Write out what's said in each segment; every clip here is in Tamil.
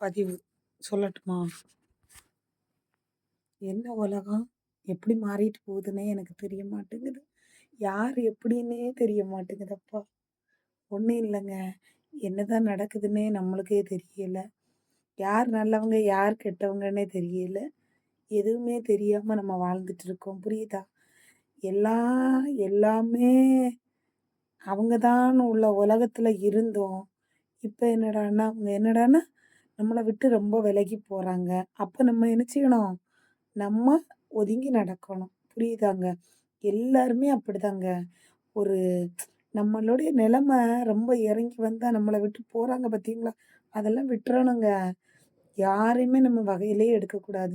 பதிவு சொல்லட்டுமா? என்ன உலகம்? எப்படி மாறிட்டு போகுதுன்னே எனக்கு தெரிய மாட்டேங்குது. யார் எப்படின்னே தெரிய மாட்டேங்குதப்பா. ஒன்றும் இல்லைங்க. என்னதான் நடக்குதுன்னே நம்மளுக்கே தெரியல. யார் நல்லவங்க யார் கெட்டவங்கன்னே தெரியல. எதுவுமே தெரியாமல் நம்ம வாழ்ந்துட்டு இருக்கோம். புரியுதா? எல்லாம் எல்லாமே அவங்க தான் உள்ள உலகத்தில் இருந்தோம். இப்போ என்னடான்னா அவங்க என்னடான்னா நம்மளை விட்டு ரொம்ப விலகி போகிறாங்க அப்போ நம்ம என்ன செய்யணும்? நம்ம ஒதுங்கி நடக்கணும். புரியுதாங்க? எல்லாருமே அப்படிதாங்க. ஒரு நம்மளுடைய நிலைமை ரொம்ப இறங்கி வந்தால் நம்மளை விட்டு போகிறாங்க பார்த்தீங்களா அதெல்லாம் விட்டுறணுங்க. யாரையுமே நம்ம வகையிலே எடுக்கக்கூடாது.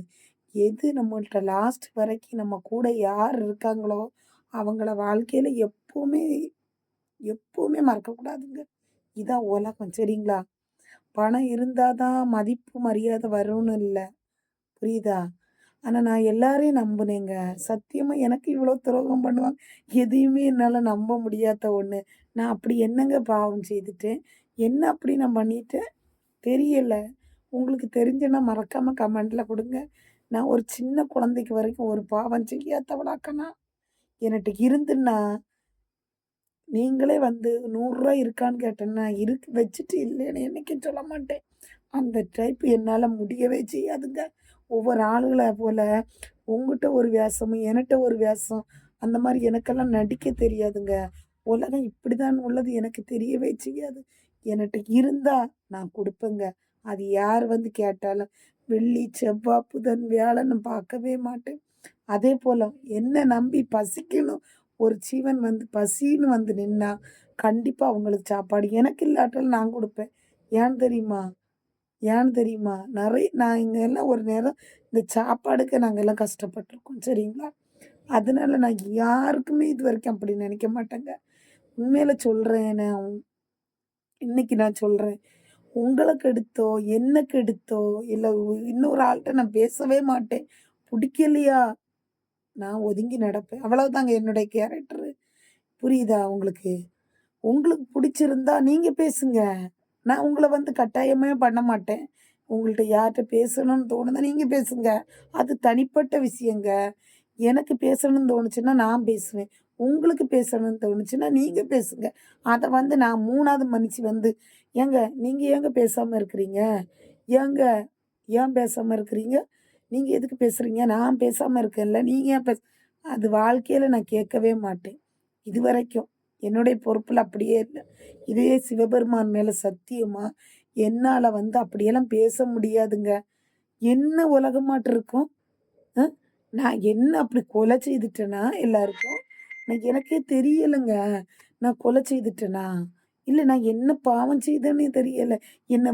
எது நம்மள்கிட்ட லாஸ்ட் வரைக்கும் நம்ம கூட யார் இருக்காங்களோ அவங்கள வாழ்க்கையில் எப்போவுமே எப்போவுமே மறக்கக்கூடாதுங்க. இதான் உலகம் சரிங்களா? பணம் இருந்தால் தான் மதிப்பு மரியாதை வரும்னு இல்லை. புரியுதா? ஆனால் நான் எல்லாரையும் நம்பினேங்க. சத்தியமாக எனக்கு இவ்வளோ துரோகம் பண்ணுவாங்க. எதையுமே என்னால் நம்ப முடியாத ஒன்று நான் அப்படி என்னங்க பாவம் செய்துட்டேன்? என்ன அப்படி நான் பண்ணிட்டேன்? தெரியலை. உங்களுக்கு தெரிஞ்சுன்னா மறக்காமல் கமெண்டில் கொடுங்க. நான் ஒரு சின்ன குழந்தைக்கு வரைக்கும் ஒரு பாவம் செய்யாதவளாக்கனா என்கிட்ட இருந்துன்னா நீங்களே வந்து நூறுரூவா இருக்கான்னு கேட்டேன்னா இருக்கு வச்சுட்டு இல்லைன்னு என்றைக்கும் சொல்ல மாட்டேன். அந்த டைப் என்னால் முடியவே செய்யாதுங்க. ஒவ்வொரு ஆளுகளை போல் உங்ககிட்ட ஒரு வேஷமும் என்கிட்ட ஒரு வேஷம் அந்த மாதிரி எனக்கெல்லாம் நடிக்க தெரியாதுங்க. உலகம் இப்படி தான் உள்ளது எனக்கு தெரியவே செய்யாது. என்கிட்ட இருந்தால் நான் கொடுப்பேங்க. அது யார் வந்து கேட்டாலும் வெள்ளி செவ்வாய் புதன் வியாழன்னு பார்க்கவே மாட்டேன். அதே போல் என்ன நம்பி பசிக்கணும் ஒரு ஜீவன் வந்து பசின்னு வந்து நின்னா கண்டிப்பாக அவங்களுக்கு சாப்பாடு. எனக்கு இல்லாட்டாலும் நான் கொடுப்பேன். ஏன்னு தெரியுமா? ஏன்னு தெரியுமா? நிறைய நான் இங்கே எல்லாம் ஒரு நேரம் இந்த சாப்பாடுக்கு நாங்கள் எல்லாம் கஷ்டப்பட்டிருக்கோம் சரிங்களா? அதனால நான் யாருக்குமே இது வரைக்கும் அப்படி நினைக்க மாட்டேங்க. உண்மையில் சொல்கிறேன் நான். இன்னைக்கு நான் சொல்கிறேன் உங்களுக்கு எடுத்தோ என்னக்கு எடுத்தோ இல்லை இன்னொரு ஆள்கிட்ட நான் பேசவே மாட்டேன். பிடிக்கலையா? நான் ஒதுங்கி நடப்பேன். அவ்வளவுதாங்க என்னுடைய கேரக்டரு புரியுதா உங்களுக்கு? உங்களுக்கு பிடிச்சிருந்தா நீங்கள் பேசுங்க. நான் உங்களை வந்து கட்டாயமே பண்ண மாட்டேன். உங்கள்கிட்ட யார்கிட்ட பேசணும்னு தோணுதா நீங்கள் பேசுங்க. அது தனிப்பட்ட விஷயங்க. எனக்கு பேசணும்னு தோணுச்சுன்னா நான் பேசுவேன். உங்களுக்கு பேசணும்னு தோணுச்சுன்னா நீங்கள் பேசுங்க. அதை வந்து நான் மூணாவது மனுஷி வந்து ஏங்க நீங்கள் ஏங்க பேசாமல் இருக்கிறீங்க? ஏங்க ஏன் பேசாமல் இருக்கிறீங்க? நீங்கள் எதுக்கு பேசுகிறீங்க நான் பேசாமல் இருக்கேன்ல. நீங்கள் ஏன் பேச? அது வாழ்க்கையில் நான் கேட்கவே மாட்டேன். இது வரைக்கும் என்னுடைய பொறுப்பில் அப்படியே இல்லை. இதே சிவபெருமான் மேலே சத்தியமாக என்னால் வந்து அப்படியெல்லாம் பேச முடியாதுங்க. என்ன உலகமாட்டு இருக்கும்? நான் என்ன அப்படி கொலை செய்துட்டேனா எல்லாருக்கும்? நான் எனக்கே தெரியலைங்க. நான் கொலை செய்துட்டேனா? இல்லை நான் என்ன பாவம் செய்தேன்னு தெரியலை. என்ன